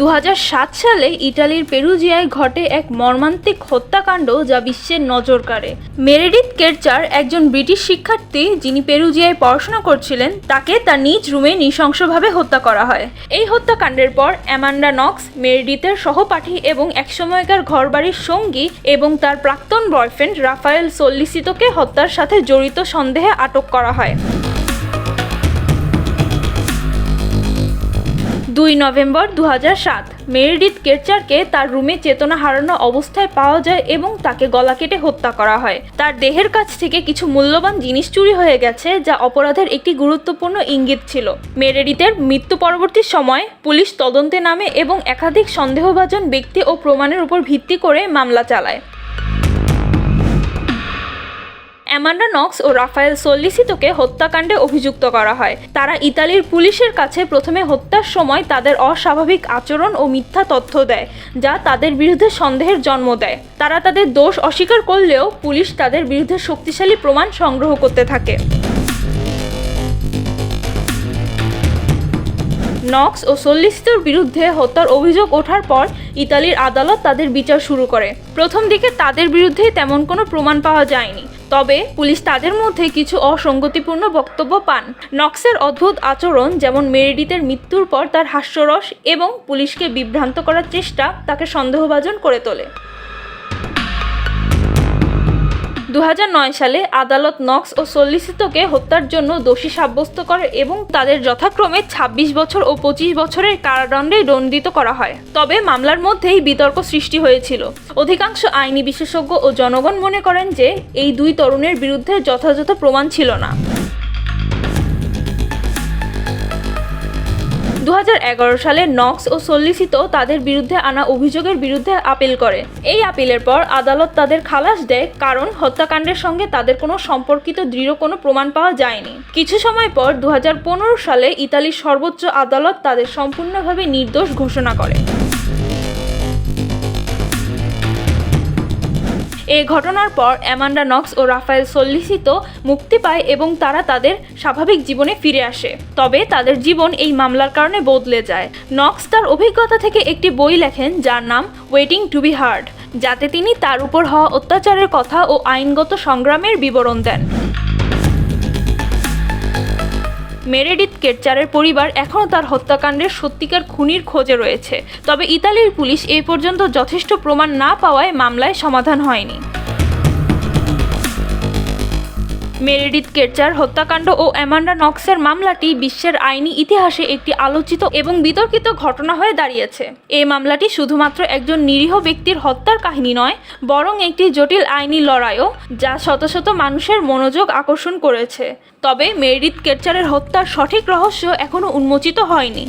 দু হাজার সাত সালে ইটালির পেরুজিয়ায় ঘটে এক মর্মান্তিক হত্যাকাণ্ড যা বিশ্বের নজর কাড়ে। মেরেডিথ কেরচার একজন ব্রিটিশ শিক্ষার্থী যিনি পেরুজিয়ায় পড়াশোনা করছিলেন, তাকে তার নিজ রুমে নৃশংসভাবে হত্যা করা হয়। এই হত্যাকাণ্ডের পর অ্যামান্ডা নক্স, মেরেডিথের সহপাঠী এবং একসময়কার ঘরবাড়ির সঙ্গী এবং তার প্রাক্তন বয়ফ্রেন্ড রাফায়েল সল্লিসিতোকে হত্যার সাথে জড়িত সন্দেহে আটক করা হয়। দুই নভেম্বর দু হাজার সাত। মেরিডিথ কেরচারকে তার রুমে চেতনা হারানো অবস্থায় পাওয়া যায় এবং তাকে গলা কেটে হত্যা করা হয়। তার দেহের কাছ থেকে কিছু মূল্যবান জিনিস চুরি হয়ে গেছে, যা অপরাধের একটি গুরুত্বপূর্ণ ইঙ্গিত ছিল। মেরেডিথের মৃত্যু পরবর্তী সময় পুলিশ তদন্তে নামে এবং একাধিক সন্দেহভাজন ব্যক্তি ও প্রমাণের উপর ভিত্তি করে মামলা চালায়। অ্যামান্ডা নক্স ও রাফায়েল সোল্লিসিতোকে হত্যাকাণ্ডে অভিযুক্ত করা হয়। তারা ইতালির পুলিশের কাছে প্রথমে হত্যার সময় তাদের অস্বাভাবিক আচরণ ও মিথ্যা তথ্য দেয়, যা তাদের বিরুদ্ধে সন্দেহের জন্ম দেয়। তারা তাদের দোষ অস্বীকার করলেও পুলিশ তাদের বিরুদ্ধে শক্তিশালী প্রমাণ সংগ্রহ করতে থাকে। নক্স ও সল্লিসিতোর বিরুদ্ধে হত্যার অভিযোগ ওঠার পর ইতালির আদালত তাদের বিচার শুরু করে। প্রথম দিকে তাদের বিরুদ্ধে তেমন কোনো প্রমাণ পাওয়া যায়নি। তবে পুলিশ তাদের মধ্যে কিছু অসঙ্গতিপূর্ণ বক্তব্য পান। নক্সের অদ্ভুত আচরণ, যেমন মেরিডিতের মৃত্যুর পর তার হাস্যরস এবং পুলিশকে বিভ্রান্ত করার চেষ্টা, তাকে সন্দেহভাজন করে তোলে। দু হাজার নয় সালে আদালত নক্স ও সল্লিসিতকে হত্যার জন্য দোষী সাব্যস্ত করে এবং তাদের যথাক্রমে ২৬ বছর ও পঁচিশ বছরের কারাদণ্ডে দণ্ডিত করা হয়। তবে মামলার মধ্যেই বিতর্ক সৃষ্টি হয়েছিল। অধিকাংশ আইনি বিশেষজ্ঞ ও জনগণ মনে করেন যে, এই দুই তরুণের বিরুদ্ধে যথাযথ প্রমাণ ছিল না। দু হাজার এগারো সালে নক্স ও সল্লিসিত তাদের বিরুদ্ধে আনা অভিযোগের বিরুদ্ধে আপিল করে। এই আপিলের পর আদালত তাদের খালাস দেয় কারণ হত্যাকাণ্ডের সঙ্গে তাদের কোনো সম্পর্কিত দৃঢ় কোনো প্রমাণ পাওয়া যায়নি। কিছু সময় পর দু হাজার পনেরো সালে ইতালির সর্বোচ্চ আদালত তাদের সম্পূর্ণভাবে নির্দোষ ঘোষণা করে। এই ঘটনার পর অ্যামান্ডা নক্স ও রাফায়েল সল্লিসিত মুক্তি পায় এবং তারা তাদের স্বাভাবিক জীবনে ফিরে আসে। তবে তাদের জীবন এই মামলার কারণে বদলে যায়। নক্স তার অভিজ্ঞতা থেকে একটি বই লেখেন যার নাম ওয়েটিং টু বি হার্ড, যাতে তিনি তার উপর হওয়া অত্যাচারের কথা ও আইনগত সংগ্রামের বিবরণ দেন। মেরেডিথ কেটচারের পরিবার এখনও তার হত্যাকাণ্ডের সত্যিকার খুনির খোঁজে রয়েছে। তবে ইতালির পুলিশ এ পর্যন্ত যথেষ্ট প্রমাণ না পাওয়ায় মামলায় সমাধান হয়নি। মেরেডিথ কেটচার হত্যাকাণ্ড ও অ্যামান্ডা নক্সের মামলাটি বিশ্বের আইনি ইতিহাসে একটি আলোচিত এবং বিতর্কিত ঘটনা হয়ে দাঁড়িয়েছে। এই মামলাটি শুধুমাত্র একজন নিরীহ ব্যক্তির হত্যার কাহিনী নয়, বরং একটি জটিল আইনি লড়াইও, যা শত শত মানুষের মনোযোগ আকর্ষণ করেছে। তবে মেরিডিথ কেটচারের হত্যার সঠিক রহস্য এখনও উন্মোচিত হয়নি।